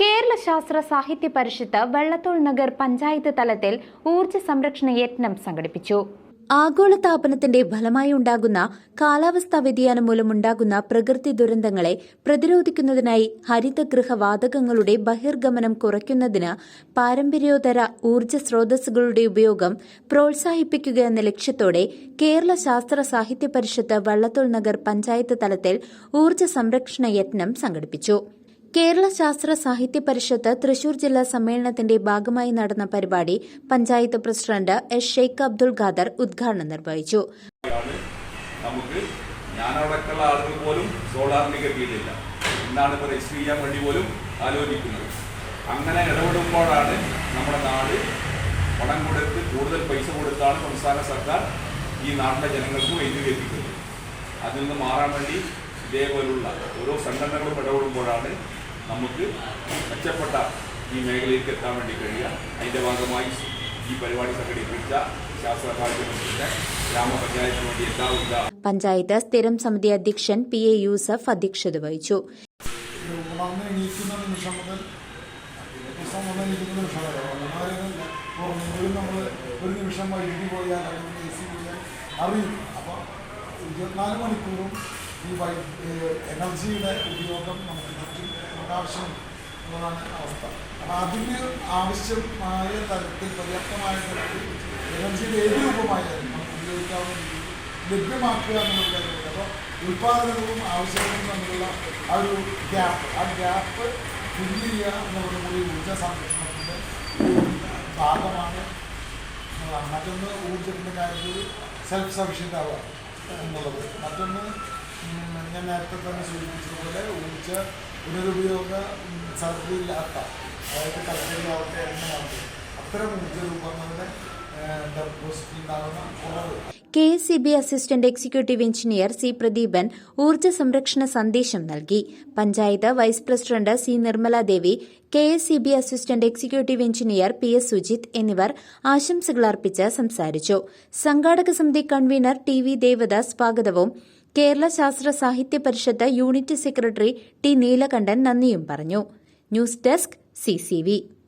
കേരള ശാസ്ത്ര സാഹിത്യ പരിഷത്ത് വെള്ളത്തോൾ നഗർ പഞ്ചായത്ത് തലത്തിൽ ഊർജ സംരക്ഷണ യജ്ഞം സംഘടിപ്പിച്ചു. ആഗോളതാപനത്തിന്റെ ഫലമായി ഉണ്ടാകുന്ന കാലാവസ്ഥാ വ്യതിയാനം മൂലമുണ്ടാകുന്ന പ്രകൃതി ദുരന്തങ്ങളെ പ്രതിരോധിക്കുന്നതിനായി ഹരിതഗൃഹ വാതകങ്ങളുടെ ബഹിർഗമനം കുറയ്ക്കുന്നതിന് പാരമ്പര്യോത്തര ഊർജ സ്രോതസ്സുകളുടെ ഉപയോഗം പ്രോത്സാഹിപ്പിക്കുക എന്ന ലക്ഷ്യത്തോടെ കേരള ശാസ്ത്ര സാഹിത്യ പരിഷത്ത് വള്ളത്തോൾ നഗർ പഞ്ചായത്ത് തലത്തിൽ ഊർജ സംരക്ഷണ യത്നം സംഘടിപ്പിച്ചു. കേരള ശാസ്ത്ര സാഹിത്യ പരിഷത്ത് തൃശൂർ ജില്ലാ സമ്മേളനത്തിന്റെ ഭാഗമായി നടന്ന പരിപാടി പഞ്ചായത്ത് പ്രസിഡന്റ് എസ് ഷെയ്ഖ് അബ്ദുൾ ഖാദർ ഉദ്ഘാടനം നിർവഹിച്ചു. നമുക്ക് ഞാനടക്കമുള്ള ആളുകൾ പോലും സോളാറിന് കിട്ടിയിട്ടില്ല ഇന്നാണ് ഇപ്പോൾ ചെയ്യാൻ വേണ്ടി പോലും ആലോചിക്കുന്നത്. അങ്ങനെ ഇടപെടുമ്പോഴാണ് നമ്മുടെ നാട് പണം കൊടുത്ത് കൂടുതൽ പൈസ കൊടുത്താണ് സംസ്ഥാന സർക്കാർ ഈ നാട്ടിലെ ജനങ്ങൾക്ക് വൈദ്യുതി എത്തിക്കുന്നത് അതിൽ നിന്ന് മാറാൻ വേണ്ടി ഇതേപോലുള്ള ഓരോ സംഘടനകളും ഇടപെടുമ്പോഴാണ് നമുക്ക് മെച്ചപ്പെട്ട ഈ മേഖലയിലേക്ക് എത്താൻ വേണ്ടി കഴിയുക. അതിന്റെ ഭാഗമായി ഈ പരിപാടി സംഘടിപ്പിച്ച പഞ്ചായത്ത് സ്ഥിരം സമിതി അധ്യക്ഷൻ പി എ യൂസഫ് അധ്യക്ഷത വഹിച്ചു. ഒരു നിമിഷം വൈദ്യുതി പോയാൽ അല്ലെങ്കിൽ എ സി പോയാൽ അറിയും. അപ്പോൾ ഇരുപത്തിനാല് മണിക്കൂറും ഈ എനർജിയുടെ ഉപയോഗം നമുക്ക് ആവശ്യമുണ്ട് എന്നതാണ് അവസ്ഥ. അപ്പം അതിന് ആവശ്യമായ തരത്തിൽ പര്യാപ്തമായ തരത്തിൽ എനർജിയുടെ ഏത് രൂപമായാലും നമുക്ക് ഉപയോഗിക്കാവുന്ന രീതിയിൽ ലഭ്യമാക്കുക എന്നുള്ള കാര്യമുണ്ട് അപ്പോൾ ഉൽപാദനവും ആവശ്യങ്ങളും തമ്മിലുള്ള ആ ഒരു ഗ്യാപ്പ് ആ ഗ്യാപ്പ് ഫില്ല് ചെയ്യുക എന്നുള്ളത് കൂടി ഊർജ സംരക്ഷണത്തിന്റെ ഭാഗമാണ്. എന്നുള്ളതാണ് മറ്റൊന്ന് ഊർജത്തിന്റെ കാര്യത്തിൽ സെൽഫ് സഫീഷ്യന്റ് ആവുക എന്നുള്ളത്. മറ്റൊന്ന് ഞാൻ നേരത്തെ തന്നെ സൂചിപ്പിച്ചതുപോലെ ഊർജ പുനരുപയോഗ സാധ്യതയില്ലാത്ത അതായത് കൽക്കരിയാവട്ടെ എണ്ണയാവട്ടെ അത്തരം ഊർജരൂപങ്ങളുടെ K. S C. B. Assistant executive engineer C. Pradeepan ഊർജ സംരക്ഷണ സന്ദേശം നൽകി. Panchayat vice president C. Nirmaladevi K. S C. B. Assistant executive engineer P. S. Sujith എന്നിവർ ആശംസകൾ അർപ്പിച്ച് സംസാരിച്ചു. സംഘാടക സമിതി കൺവീനർ ടി. വി. ദേവദാസ് സ്വാഗതവും Kerala Sasthra Sahithya Parishad unit secretary T Neelakandan നന്ദിയും പറഞ്ഞു. News desk C